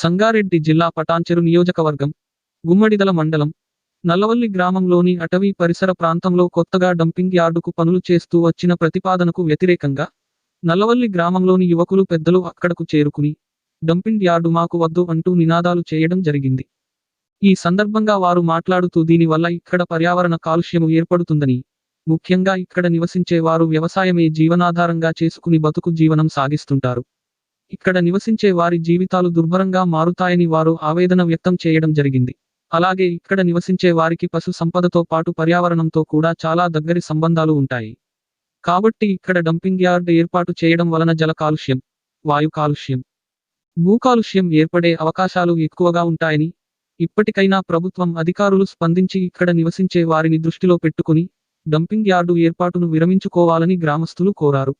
సంగారెడ్డి జిల్లా పటాన్చెరు నియోజకవర్గం గుమ్మడిదల మండలం నల్లవల్లి గ్రామంలోని అటవీ పరిసర ప్రాంతంలో కొత్తగా డంపింగ్ యార్డుకు పనులు చేస్తూ వచ్చిన ప్రతిపాదనకు వ్యతిరేకంగా నల్లవల్లి గ్రామంలోని యువకులు పెద్దలు అక్కడకు చేరుకుని డంపింగ్ యార్డు మాకు వద్దు అంటూ నినాదాలు చేయడం జరిగింది. ఈ సందర్భంగా వారు మాట్లాడుతూ దీనివల్ల ఇక్కడ పర్యావరణ కాలుష్యము ఏర్పడుతుందని ముఖ్యంగా ఇక్కడ నివసించే వారు వ్యవసాయమే జీవనాధారంగా చేసుకుని బతుకు జీవనం సాగిస్తుంటారు. ఇక్కడ నివసించే వారి జీవితాలు దుర్భరంగా మారుతాయని వారు ఆవేదన వ్యక్తం చేయడం జరిగింది. అలాగే ఇక్కడ నివసించే వారికి పశు సంపదతో పాటు పర్యావరణంతో కూడా చాలా దగ్గరి సంబంధాలు ఉంటాయి. కాబట్టి ఇక్కడ డంపింగ్ యార్డ్ ఏర్పాటు చేయడం వలన జల కాలుష్యం వాయు కాలుష్యం భూ కాలుష్యం ఏర్పడే అవకాశాలు ఎక్కువగా ఉంటాయని ఇప్పటికైనా ప్రభుత్వం అధికారులు స్పందించి ఇక్కడ నివసించే వారిని దృష్టిలో పెట్టుకుని డంపింగ్ యార్డు ఏర్పాటును విరమించుకోవాలని గ్రామస్తులు కోరారు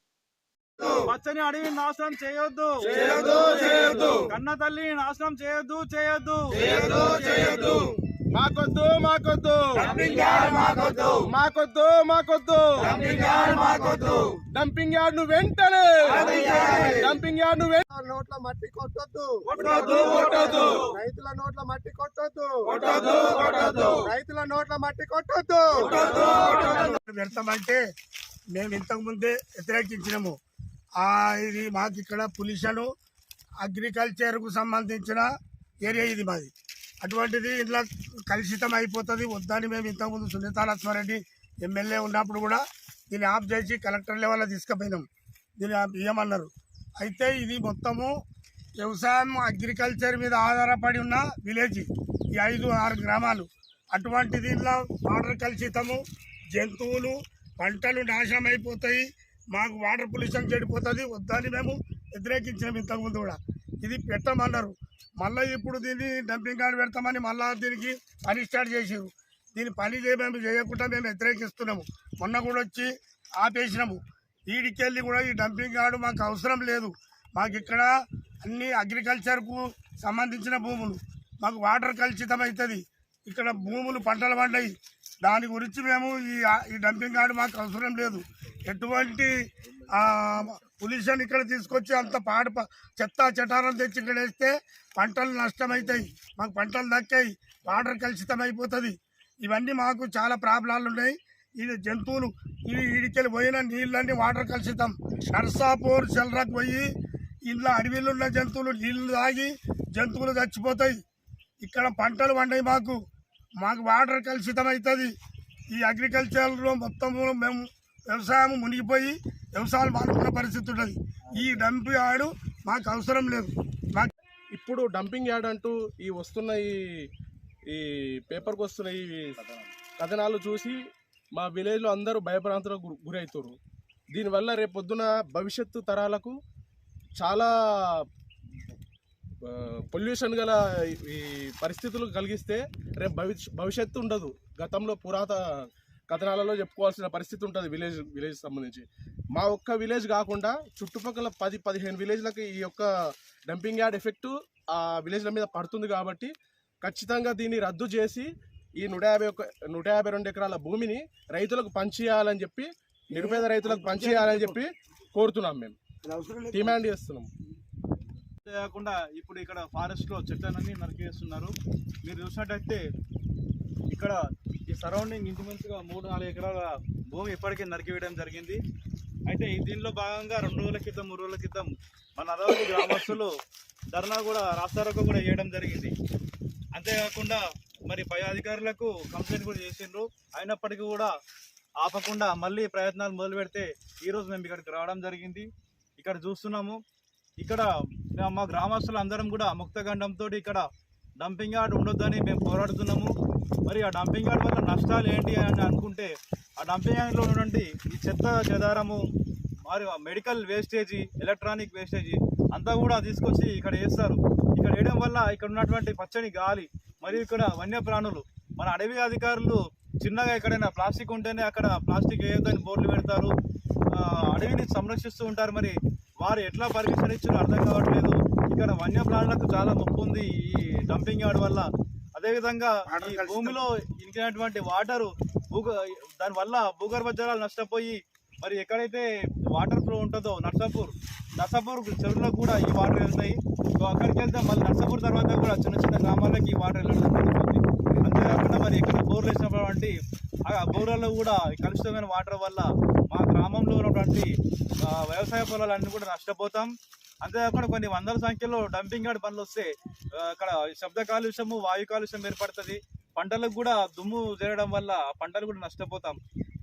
పచ్చని అడవిని నాశనం చేయొద్దు చేయొద్దు, చేయొద్దు. కన్న తల్లిని నాశనం చేయొద్దు చేయొద్దు చేయొద్దు, చేయొద్దు. మాకొద్దు మాకొద్దు డంపింగ్ యార్డ్ మాకొద్దు. మాకొద్దు మాకొద్దు డంపింగ్ యార్డ్ మాకొద్దు. డంపింగ్ యార్డ్ను వెంటనే. డంపింగ్ యార్డ్ను నోట్ల మట్టి కొట్టొద్దు కొట్టొద్దు, కొట్టొద్దు. రైతుల నోట్ల మట్టి కొట్టొద్దు కొట్టొద్దు, కొట్టొద్దు. రైతుల నోట్ల మట్టి కొట్టొద్దు పెడతామంటే మేము ఇంతకు ముందే వ్యతిరేకించినాము ఆ ఇది మాకు ఇక్కడ పొల్యూషన్ అగ్రికల్చర్కు సంబంధించిన ఏరియా ఇది మాది అటువంటిది ఇంట్లో కలుషితం అయిపోతుంది. వద్దని మేము ఇంతకుముందు సునీతా లక్ష్మారెడ్డి ఎమ్మెల్యే ఉన్నప్పుడు కూడా దీన్ని ఆఫ్ చేసి కలెక్టర్ లెవెల్లో తీసుకుపోయినాం. దీన్ని ఆఫ్ ఇయ్యమన్నారు. అయితే ఇది మొత్తము వ్యవసాయం అగ్రికల్చర్ మీద ఆధారపడి ఉన్న విలేజ్. ఈ ఐదు ఆరు గ్రామాలు. అటువంటి దీనిలో వాటర్ కలుషితము జంతువులు పంటలు నాశనం అయిపోతాయి మాకు వాటర్ పొల్యూషన్ చెడిపోతుంది. వద్దని మేము వ్యతిరేకించినాం ఇంతకుముందు కూడా. ఇది పెట్టమన్నారు. మళ్ళీ ఇప్పుడు దీన్ని డంపింగ్ యార్డ్ పెడతామని మళ్ళీ దీనికి పని స్టార్ట్ చేసారు దీని పని చే- మేము చేయకుండా మేము వ్యతిరేకిస్తున్నాము. మొన్న కూడా వచ్చి ఆపేసినాము. వీడికెళ్ళి కూడా ఈ డంపింగ్ యార్డ్ మాకు అవసరం లేదు. మాకు ఇక్కడ అన్ని అగ్రికల్చర్కు సంబంధించిన భూములు. మాకు వాటర్ కలుషితమవుతుంది ఇక్కడ భూములు పంటలు పండాయి. దాని గురించి మేము ఈ ఈ డంపింగ్ యార్డ్ మాకు అవసరం లేదు. ఎటువంటి పొల్యూషన్ ఇక్కడ తీసుకొచ్చి అంత పాడు చెత్త చెటారం తెచ్చి ఇక్కడ వేస్తే పంటలు నష్టమవుతాయి మాకు పంటలు దక్కాయి. వాటర్ కలుషితం అయిపోతుంది ఇవన్నీ మాకు చాలా ప్రాబ్లాలు ఉన్నాయి ఇది జంతువులు ఈ ఇడికెళ్ళి పోయిన నీళ్ళన్నీ వాటర్ కలుషితం. నర్సాపూర్ సెల్రాకు పోయి ఇంట్లో అడవిలో ఉన్న జంతువులు నీళ్ళు తాగి జంతువులు చచ్చిపోతాయి. ఇక్కడ పంటలు పండాయి మాకు. మాకు వాటర్ కలుషితం అవుతుంది ఈ అగ్రికల్చర్లో మొత్తము మేము వ్యవసాయం మునిగిపోయి వ్యవసాయాలు వాడుకున్న పరిస్థితి ఉంటుంది ఈ డంప్ యార్డు మాకు అవసరం లేదు. మాకు ఇప్పుడు డంపింగ్ యార్డ్ అంటూ ఈ వస్తున్న ఈ ఈ పేపర్కి వస్తున్న ఈ కథనాలు చూసి మా విలేజ్లో అందరూ భయభ్రాంతులకు గురి గురవుతారు దీనివల్ల రేపు భవిష్యత్తు తరాలకు చాలా పొల్యూషన్ గల ఈ- పరిస్థితులు కలిగిస్తే రేపు భవిష్ భవిష్యత్తు ఉండదు. గతంలో పురాత కథనాలలో చెప్పుకోవాల్సిన పరిస్థితి ఉంటుంది విలేజ్ విలేజ్ సంబంధించి. మా ఒక్క విలేజ్ కాకుండా చుట్టుపక్కల పది పదిహేను విలేజ్లకి ఈ యొక్క డంపింగ్ యార్డ్ ఎఫెక్ట్ ఆ విలేజ్ల మీద పడుతుంది కాబట్టి ఖచ్చితంగా దీన్ని రద్దు చేసి ఈ నూట యాభై ఒక నూట యాభై రెండు ఎకరాల భూమిని రైతులకు పంచేయాలని చెప్పి నిరుపేద రైతులకు పంచేయాలని చెప్పి కోరుతున్నాం మేము. డిమాండ్ చేస్తున్నాం. కాకుండా ఇప్పుడు ఇక్కడ ఫారెస్ట్లో చెట్లన్నీ నరికేస్తున్నారు. మీరు చూసినట్టయితే ఇక్కడ ఈ సరౌండింగ్ ఇంచుమించుగా మూడు నాలుగు ఎకరాల భూమి ఇప్పటికే నరికివేయడం జరిగింది. అయితే ఈ దీనిలో భాగంగా రెండు రోజుల క్రితం మూడు రోజుల క్రితం మన అదవల్లి గ్రామస్తులు ధర్నా కూడా రాస్తారోకో కూడా చేయడం జరిగింది. అంతేకాకుండా మరి పై అధికారులకు కంప్లైంట్ కూడా చేసిండ్రు. అయినప్పటికీ కూడా ఆపకుండా మళ్ళీ ప్రయత్నాలు మొదలు పెడితే ఈరోజు మేము ఇక్కడికి రావడం జరిగింది. ఇక్కడ చూస్తున్నాము. ఇక్కడ మేము మా గ్రామస్తులు అందరం కూడా ముక్తగండంతో ఇక్కడ డంపింగ్ యార్డ్ ఉండొద్దని మేము పోరాడుతున్నాము. మరి ఆ డంపింగ్ యార్డ్ వల్ల నష్టాలు ఏంటి అని అనుకుంటే ఆ డంపింగ్ యార్డ్లో ఉన్నటువంటి ఈ చెత్త చెదారము మరి మెడికల్ వేస్టేజీ ఎలక్ట్రానిక్ వేస్టేజీ అంతా కూడా తీసుకొచ్చి ఇక్కడ వేస్తారు. ఇక్కడ వేయడం వల్ల ఇక్కడ ఉన్నటువంటి పచ్చని గాలి మరియు ఇక్కడ వన్యప్రాణులు మన అడవి అధికారులు చిన్నగా ఎక్కడైనా ప్లాస్టిక్ ఉంటేనే అక్కడ ప్లాస్టిక్ వేయొద్దని బోర్డులు పెడతారు. అడవిని సంరక్షిస్తూ ఉంటారు. మరి వారు ఎట్లా పర్మిషన్ ఇచ్చారో అర్థం కావట్లేదు. ఇక్కడ వన్యప్రాణులకు చాలా ముప్పు ఉంది ఈ డంపింగ్ యార్డ్ వల్ల. అదేవిధంగా ఈ. భూమిలో ఇంకినటువంటి వాటర్ భూగ దాని వల్ల భూగర్భ జలాలు నష్టపోయి మరి ఎక్కడైతే వాటర్ ఫ్లో ఉంటుందో నర్సాపూర్ నర్సాపూర్ చెరువులో కూడా ఈ వాటర్ వెళ్తాయి. సో అక్కడికి వెళ్తే మళ్ళీ నర్సాపూర్ తర్వాత కూడా చిన్న చిన్న గ్రామాలకి ఈ వాటర్ వెళ్ళడం జరుగుతుంది. అంతేకాకుండా మరి ఎక్కడ బోర్లు వేసినటువంటి ఆ బోర్లలో కూడా కలుషితమైన వాటర్ వల్ల మా గ్రామంలో ఉన్నటువంటి వ్యవసాయ పొలాలన్నీ కూడా నష్టపోతాం. అంతేకాకుండా కొన్ని వందల సంఖ్యలో డంపింగ్ యార్డ్ పనులు వస్తే అక్కడ శబ్ద కాలుష్యము వాయు కాలుష్యం ఏర్పడుతుంది. పంటలకు కూడా దుమ్ము చేరడం వల్ల పంటలు కూడా నష్టపోతాం.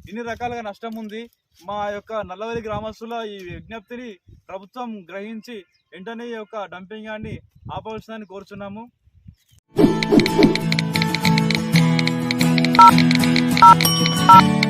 ఇన్ని రకాలుగా నష్టం ఉంది. మా యొక్క నల్లవల్లి గ్రామస్తుల ఈ విజ్ఞప్తిని ప్రభుత్వం గ్రహించి వెంటనే ఈ యొక్క డంపింగ్ యార్డ్ని ఆపవలసిందని కోరుచున్నాము. Thank